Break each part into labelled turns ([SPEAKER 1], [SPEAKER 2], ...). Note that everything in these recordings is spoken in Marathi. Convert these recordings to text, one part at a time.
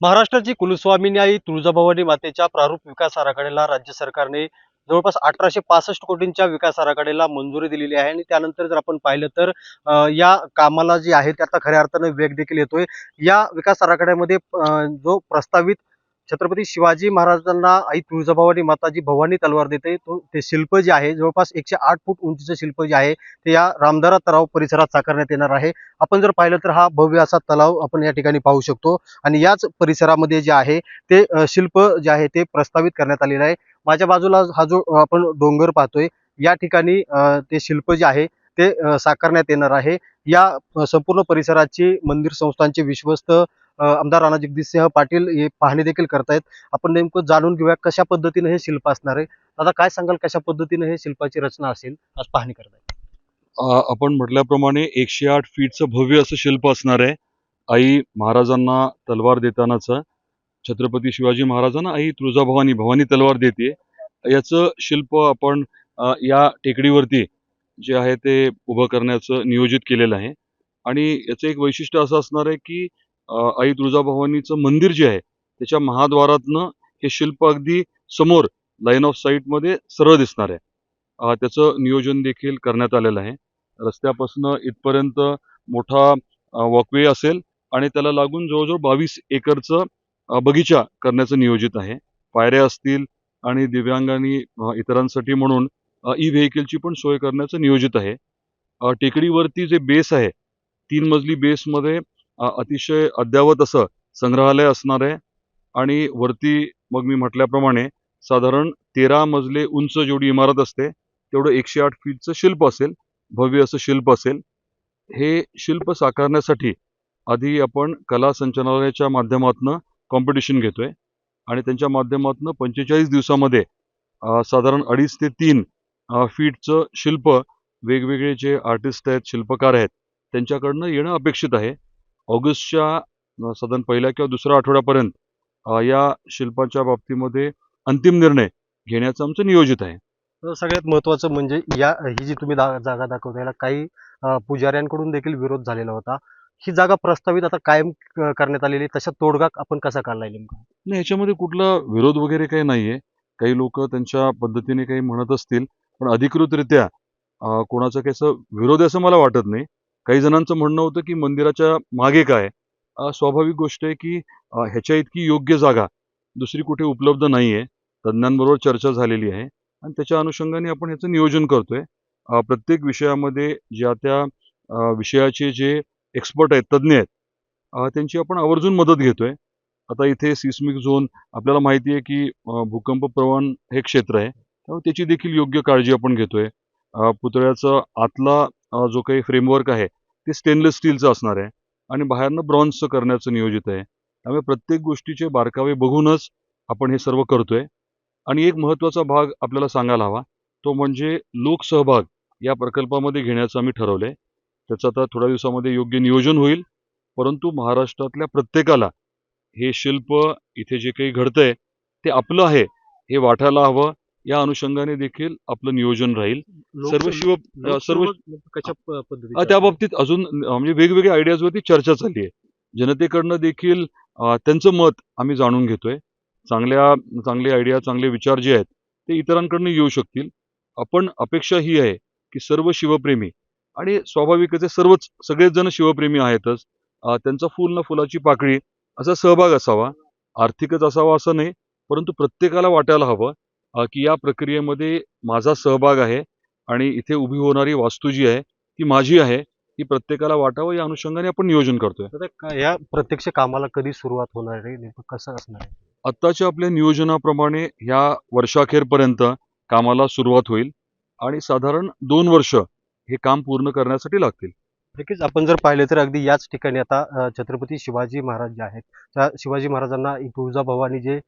[SPEAKER 1] महाराष्ट्राची कुलस्वामिनी आई तुळजाभवानी मातेच्या प्रारूप विकास आराखड्याला राज्य सरकारने जवळपास अठराशे पासष्ट कोटींच्या विकास आराखड्याला मंजुरी दिलेली आहे. आणि त्यानंतर जर आपण पाहिलं तर या कामाला जी आहे त्याचा खऱ्या अर्थानं वेग देखील येतोय. या विकास आराखड्यामध्ये जो प्रस्तावित छत्रपती शिवाजी महाराजांना आई तुळजाभवानी माताजी भवानी तलवार देते. तो ते शिल्प जे आहे जवळपास एकशे आठ फूट उंचीचं शिल्प जे आहे ते या रामदारा तलाव परिसरात साकारण्यात येणार आहे. आपण जर पाहिलं तर हा भव्य असा तलाव आपण या ठिकाणी पाहू शकतो. आणि याच परिसरामध्ये जे आहे ते शिल्प जे आहे ते प्रस्तावित करण्यात आलेलं आहे. माझ्या बाजूला हा जो आपण डोंगर पाहतोय या ठिकाणी ते शिल्प जे आहे ते साकारण्यात येणार आहे. या संपूर्ण परिसराची मंदिर संस्थांचे विश्वस्त आमदार राणा जगदीशसिंह पाटील हे पाहणी देखील करतायत. आपण नेमकं जाणून घेऊया कशा पद्धतीने हे शिल्प असणार आहे. आता काय सांगाल कशा पद्धतीने हे शिल्पाची रचना असेल? आज पाहणी करताय
[SPEAKER 2] आपण म्हटल्याप्रमाणे एकशे आठ फीटचं भव्य असं शिल्प असणार आहे. आई महाराजांना तलवार देतानाचं छत्रपती शिवाजी महाराजांना आई तुळजाभवानी भवानी तलवार देते. याचं शिल्प आपण या टेकडीवरती जे आहे ते उभं करण्याचं नियोजित केलेलं आहे. आणि याचं एक वैशिष्ट्य असं असणार आहे की आई तुळजाभवानीचं मंदिर जे आहे त्याच्या महाद्वारातनं हे शिल्प अगदी समोर लाईन ऑफ साईटमध्ये सरळ दिसणार आहे. त्याचं नियोजन देखील करण्यात आलेलं आहे. रस्त्यापासून इथपर्यंत मोठा वॉकवे असेल आणि त्याला लागून जवळजवळ बावीस एकरचं बगीचा करण्याचं नियोजित आहे. पायऱ्या असतील आणि दिव्यांगांनी इतरांसाठी म्हणून ई व्हेकलची पण सोय करण्याचं नियोजित आहे. टेकडीवरती जे बेस आहे तीन मजली बेसमध्ये अतिशय अद्यावत असं संग्रहालय असणार आहे. आणि वरती मग मी म्हटल्याप्रमाणे साधारण तेरा मजले उंच जेवढी इमारत असते तेवढं एकशे आठ फीटचं शिल्प असेल भव्य असं शिल्प असेल. हे शिल्प साकारण्यासाठी आधी आपण कला संचालनालयाच्या माध्यमातून कॉम्पिटिशन घेतोय. आणि त्यांच्या माध्यमातून पंचेचाळीस दिवसामध्ये साधारण अडीच ते तीन फीटचं शिल्प वेगवेगळे जे आर्टिस्ट आहेत शिल्पकार आहेत त्यांच्याकडनं येणं अपेक्षित आहे. ऑगस्टच्या साधारण पहिल्या किंवा दुसऱ्या आठवड्यापर्यंत या शिल्पाच्या बाबतीमध्ये अंतिम निर्णय घेण्याचं आमचं नियोजित आहे.
[SPEAKER 1] सगळ्यात महत्वाचं म्हणजे या ही जी तुम्ही दा- जागा दाखवता याला काही पुजाऱ्यांकडून देखील विरोध झालेला होता. ही जागा प्रस्तावित आता कायम करण्यात आलेली. तशा तोडगा आपण कसा काढलाय नेमका?
[SPEAKER 2] नाही ह्याच्यामध्ये कुठला विरोध वगैरे काही नाहीये. काही लोक त्यांच्या पद्धतीने काही म्हणत असतील पण अधिकृतरित्या कोणाचा काही असं विरोध असं मला वाटत नाही. काही जणांचं म्हणणं होतं की मंदिराच्या मागे काय स्वाभाविक गोष्ट आहे की ह्याच्या इतकी योग्य जागा दुसरी कुठे उपलब्ध नाही आहे तज्ज्ञांबरोबर चर्चा झालेली आहे. आणि त्याच्या अनुषंगाने आपण ह्याचं नियोजन करतोय. प्रत्येक विषयामध्ये ज्या त्या विषयाचे जे एक्सपर्ट आहेत तज्ज्ञ आहेत त्यांची आपण आवर्जून मदत घेतोय. आता इथे सिस्मिक झोन आपल्याला माहिती आहे की भूकंप प्रवण हे क्षेत्र आहे. त्यामुळे त्याची देखील योग्य काळजी आपण घेतोय. पुतळ्याचा आतला जो काही फ्रेमवर्क आहे ते स्टेनलेस स्टीलचं असणार आहे. आणि बाहेरनं ब्रॉन्झचं करण्याचं नियोजित आहे. त्यामुळे प्रत्येक गोष्टीचे बारकावे बघूनच आपण हे सर्व करतोय. आणि एक महत्त्वाचा भाग आपल्याला सांगायला हवा तो म्हणजे लोकसहभाग या प्रकल्पामध्ये घेण्याचं आम्ही ठरवलंय. त्याचं आता थोड्या दिवसामध्ये योग्य नियोजन होईल. परंतु महाराष्ट्रातल्या प्रत्येकाला हे शिल्प इथे जे काही घडतंय ते आपलं आहे हे वाटायला हवं. या अनुषंगाने देखील आपलं नियोजन राहील. सर्व शिव सर्व
[SPEAKER 1] कशा
[SPEAKER 2] त्या बाबतीत. अजून म्हणजे वेगवेगळ्या आयडियाजवरती चर्चा चालली आहे. जनतेकडनं देखील त्यांचं मत आम्ही जाणून घेतोय. चांगल्या चांगले आयडिया चांगले विचार जे आहेत ते इतरांकडनं येऊ शकतील. आपण अपेक्षा ही आहे की सर्व शिवप्रेमी आणि स्वाभाविकच सर्वच सगळेच जण शिवप्रेमी आहेतच. त्यांचा फुल ना फुलाची पाकळी असा सहभाग असावा. आर्थिकच असावा असं नाही परंतु प्रत्येकाला वाटायला हवं की या प्रक्रियेमध्ये माझा सहभाग आहे आणि इथे उभी होणारी वास्तू जी आहे ती माझी आहे ही प्रत्येकाला वाटावं या अनुषंगाने आपण नियोजन करतोय.
[SPEAKER 1] या प्रत्यक्ष कामाला कधी सुरुवात होणार आहे नेमकं कसं असणार आहे?
[SPEAKER 2] आत्ताच्या आपल्या नियोजनाप्रमाणे ह्या वर्षाखेरपर्यंत कामाला सुरुवात होईल आणि साधारण दोन वर्ष हे काम पूर्ण करण्यासाठी लागतील.
[SPEAKER 1] नक्कीच आपण जर पाहिलं तर अगदी याच ठिकाणी आता छत्रपती शिवाजी महाराज जे आहेत त्या शिवाजी महाराजांना तुळजा तुळजाभवानी जे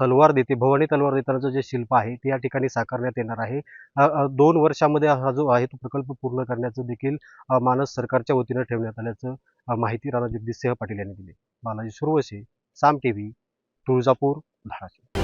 [SPEAKER 1] तलवार देते भवानी तलवार देतानाचं जे शिल्प आहे ते या ठिकाणी साकारण्यात येणार आहे. दोन वर्षामध्ये हा जो आहे तो प्रकल्प पूर्ण करण्याचं देखील मानस सरकारच्या वतीनं ठेवण्यात आल्याचं माहिती राणा जगदीशसिंह पाटील यांनी दिली. बालाजी सुरवसे साम टीव्ही तुळजापूर धाराशिव.